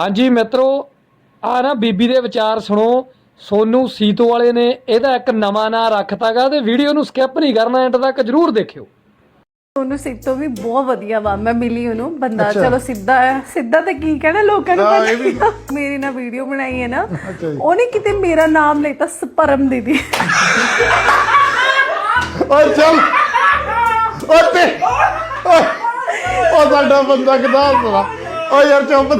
ਹਾਂਜੀ ਮਿੱਤਰੋ ਆ ਨਾ ਬੀਬੀ ਦੇ ਵਿਚਾਰ ਸੁਣੋ। ਸੋਨੂ ਸੀਤੋ ਵਾਲੇ ਨੇ ਇਹਦਾ ਇੱਕ ਨਵਾਂ ਨਾਂ ਰੱਖਤਾਗਾ ਤੇ ਵੀਡੀਓ ਨੂੰ ਸਕਿਪ ਨਹੀਂ ਕਰਨਾ ਐਂਡ ਤੱਕ ਜਰੂਰ ਦੇਖਿਓ। ਉਹਨੂੰ ਸਿੱਧੋ ਵੀ ਬਹੁਤ ਵਧੀਆ ਵਾ ਮੈਂ ਮਿਲੀ ਉਹਨੂੰ ਬੰਦਾ ਚਲੋ ਸਿੱਧਾ ਹੈ ਸਿੱਧਾ ਤੇ ਕੀ ਕਹਿਣਾ ਲੋਕਾਂ ਨੂੰ ਪਤਾ ਮੇਰੀ ਨਾ ਵੀਡੀਓ ਬਣਾਈ ਹੈ ਨਾ ਉਹਨੇ ਕਿਤੇ ਮੇਰਾ ਨਾਮ ਲੈਤਾ ਸਪਰਮ ਦੀਦੀ। ਓਏ ਚੱਲ। ਓ ਸਾਡਾ ਬੰਦਾ ਕਿਦਾਂ ਹੱਸਦਾ ਓ ਯਾਰ ਚੁੱਪ।